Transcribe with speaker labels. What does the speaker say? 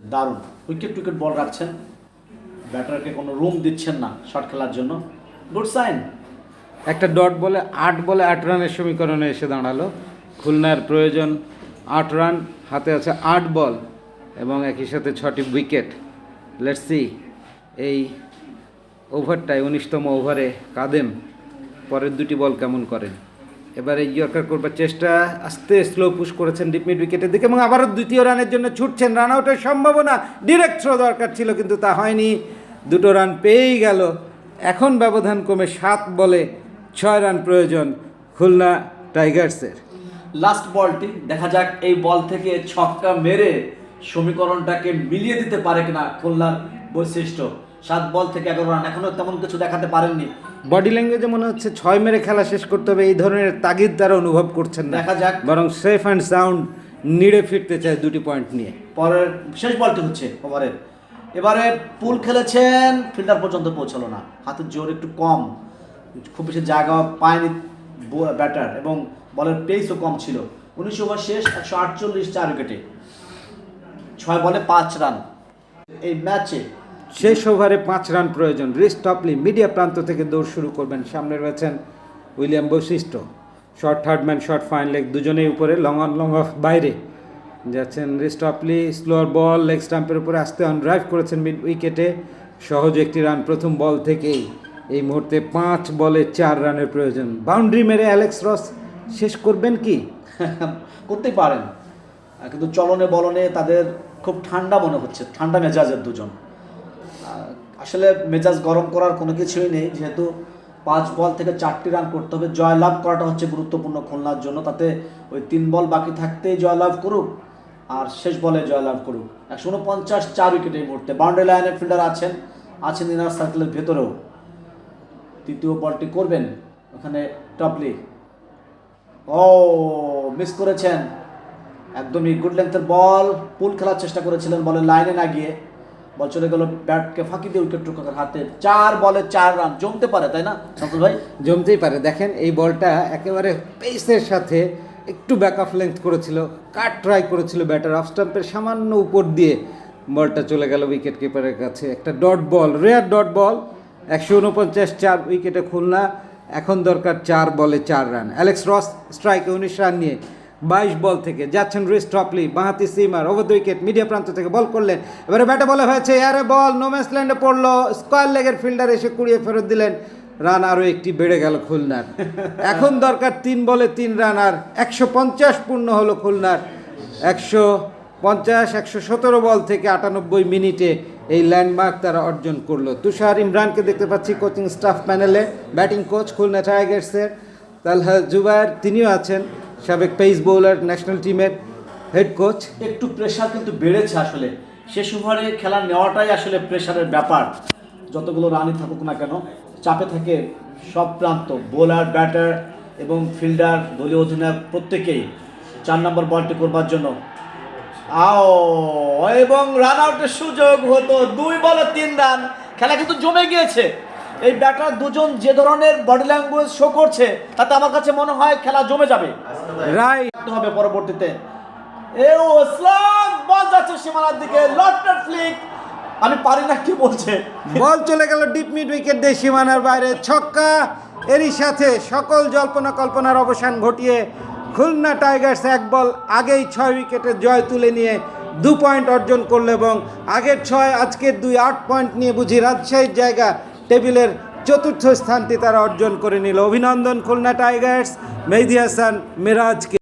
Speaker 1: দারুণ। উইকেট টুইকেট বল রাখছেন। ব্যাটারকে কোনো রুম দিচ্ছেন না শট খেলার জন্য। গুড সাইন
Speaker 2: একটা ডট বলে, আট বলে আট রানের সমীকরণে এসে দাঁড়াল। খুলনার প্রয়োজন আট রান হাতে আছে আট বল এবং একই সাথে ছটি উইকেট লেটস এই ওভারটায় উনিশতম ওভারে কাদেম পরের দুটি বল কেমন করেন? এবারে ইয়র্কার করবার চেষ্টা, আস্তে স্লো পুশ করেছেন ডিপ মিড উইকেটের দিকে এবং আবারও দ্বিতীয় রানের জন্য ছুটছেন। রান আউটের সম্ভাবনা ডিরেক্ট থ্রো দরকার ছিল কিন্তু তা হয়নি। দুটো রান পেয়েই গেল। এখন ব্যবধান কমে সাত বলে ছয় রান প্রয়োজন খুলনা টাইগার্সের।
Speaker 1: লাস্ট বলটি দেখা যাক এই বল থেকে ছক্কা মেরে সমীকরণটাকে মিলিয়ে দিতে পারে কিনা খুলনার বৈশিষ্ট্য। সাত বল থেকে এগারো রান এখনও তেমন কিছু দেখাতে পারেননি।
Speaker 2: বডি ল্যাঙ্গুয়েজে মনে হচ্ছে ছয় মেরে খেলা শেষ করতে হবে এই ধরনের তাগিদ তারা অনুভব করছেন না।
Speaker 1: দেখা যাক।
Speaker 2: বরং সেফ অ্যান্ড সাউন্ড নিড়ে ফিরতে চায় দুটি পয়েন্ট নিয়ে।
Speaker 1: পরের শেষ বলটি হচ্ছে ওভারের এবারে পুল খেলেছেন ফিল্ডার পর্যন্ত পৌঁছালো না। হাতের জোর একটু কম। খুব বেশি জায়গা পায়নি ব্যাটার এবং বলের পেসও কম ছিল। উনিশ ওভার শেষ একশো আটচল্লিশ চার উইকেটে। ছয় বলে পাঁচ রান। এই ম্যাচে
Speaker 2: শেষ ওভারে পাঁচ রান প্রয়োজন। রিস টপলি মিডিয়া প্রান্ত থেকে দৌড় শুরু করবেন। সামনে রয়েছেন উইলিয়াম বৈশিষ্ট্য। Short third man, short fine leg দুজনেই উপরে, লং অন, লং অফ বাইরে। যাচ্ছেন Reece Topley, slower ball, leg স্টাম্পের উপরে আসতে অন ড্রাইভ করেছেন মিড উইকেটে। সহজ একটি রান প্রথম বল থেকেই। এই মুহূর্তে পাঁচ বলে চার রানের প্রয়োজন। বাউন্ডারি মেরে অ্যালেক্স রস শেষ করবেন কি?
Speaker 1: করতেই পারেন। কিন্তু চলনে, বলনে তাদের খুব ঠান্ডা মনে হচ্ছে। ঠান্ডা মেজাজের দুজন। আসলে মেজাজ গরম করার কোনো কিছুই নেই, যেহেতু পাঁচ বল থেকে চারটি রান করতে হবে। জয়লাভ করাটা হচ্ছে গুরুত্বপূর্ণ খুলনার জন্য। তাতে ওই তিন বল বাকি থাকতেই জয়লাভ করুক আর শেষ বলে জয়লাভ করুক। একশো উনপঞ্চাশ চার উইকেট এই মুহূর্তে। বাউন্ডারি লাইনের ফিল্ডার আছেন আছেন ইনার সার্কেলের ভেতরেও। তৃতীয় বলটি করবেন ওখানে টপলি ও, মিস করেছেন। একদমই গুড লেন্থের বল পুল খেলার চেষ্টা করেছিলেন বলে লাইনে না গিয়ে। বল চলে গেল, ব্যাটকে ফাঁকি দিয়ে উইকেট রক্ষকের হাতে চার বলে চার রান। জমতে পারে, তাই না শঙ্কর ভাই?
Speaker 2: জমতেই পারে। দেখেন, এই বলটা একেবারে পেসের সাথে একটু ব্যাক অফ লেন্থ করেছিল, কাট ট্রাই করেছিল ব্যাটার অফ স্টাম্পের সামান্য উপর দিয়ে বলটা চলে গেল উইকেট কিপারের কাছে। একটা dot ball rare dot ball একশো উনপঞ্চাশ চার উইকেটে খুলনা, এখন দরকার চার বলে চার রান। অ্যালেক্স রস স্ট্রাইকে উনিশ রান নিয়ে বাইশ বল থেকে। যাচ্ছেন রিস টপলি, বাঁহাতি সিমার ওভার উইকেট, মিডিয়া প্রান্ত থেকে বল করলেন। এবারে ব্যাটে বলে হয়েছে এয়ারে বল নোম্যান্স ল্যান্ডে পড়ল, স্কোয়ার লেগের ফিল্ডার এসে কুড়িয়ে ফেরত দিলেন। রান আরও একটি বেড়ে গেল খুলনার। এখন দরকার তিন বলে তিন রান, আর একশো পঞ্চাশ পূর্ণ হলো খুলনার। একশো পঞ্চাশ, একশো সতেরো বল থেকে আটানব্বই মিনিটে এই ল্যান্ডমার্ক তারা অর্জন করল। তুষার ইমরানকে দেখতে পাচ্ছি কোচিং স্টাফ প্যানেলে। ব্যাটিং কোচ খুলনা টাইগার্সের তালহা জুবায়ের, তিনিও আছেন। সাবেক পেস বোলার ন্যাশনাল টিমের হেড কোচ
Speaker 1: একটু প্রেশার কিন্তু বেড়েছে আসলে। শেষ ওভারে খেলা নেওয়াটাই আসলে প্রেশারের ব্যাপার। যতগুলো রানই থাকুক না কেন, চাপে থাকে সব প্রান্ত। বোলার ব্যাটার এবং ফিল্ডার দলীয় অধিনায়ক প্রত্যেকেই চার নম্বর বলটি করবার জন্য। আও, এবং রান আউটের সুযোগ হতো। দুই বলে তিন রান খেলা কিন্তু জমে গিয়েছে। এই ব্যাটার দুজন যে ধরনের বডি ল্যাঙ্গুয়েজ শো করছে তাতে আমার কাছে মনে হয় খেলা জমে যাবে।
Speaker 2: রাইট
Speaker 1: হবে পরবর্তীতে। এও ইসলাম বল যাচ্ছে সীমানার দিকে লফটেড ফ্লিক আমি পারি না কি বলছে?
Speaker 2: বল চলে গেল ডিপ মিড উইকেট দিয়ে সীমানার বাইরে। ছক্কা এরই সাথে সকল জল্পনা কল্পনার অবসান ঘটিয়ে খুলনা টাইগার্স এক বল আগেই ছয় উইকেটে জয় তুলে নিয়ে দু পয়েন্ট অর্জন করল এবং আগের ছয় আজকের দুই আট পয়েন্ট নিয়ে বুঝি রাজশাহীর জায়গা টেবিলের চতুর্থ স্থানটি তারা অর্জন করে নিল। অভিনন্দন খুলনা টাইগার্স মেহদি হাসান মিরাজকে।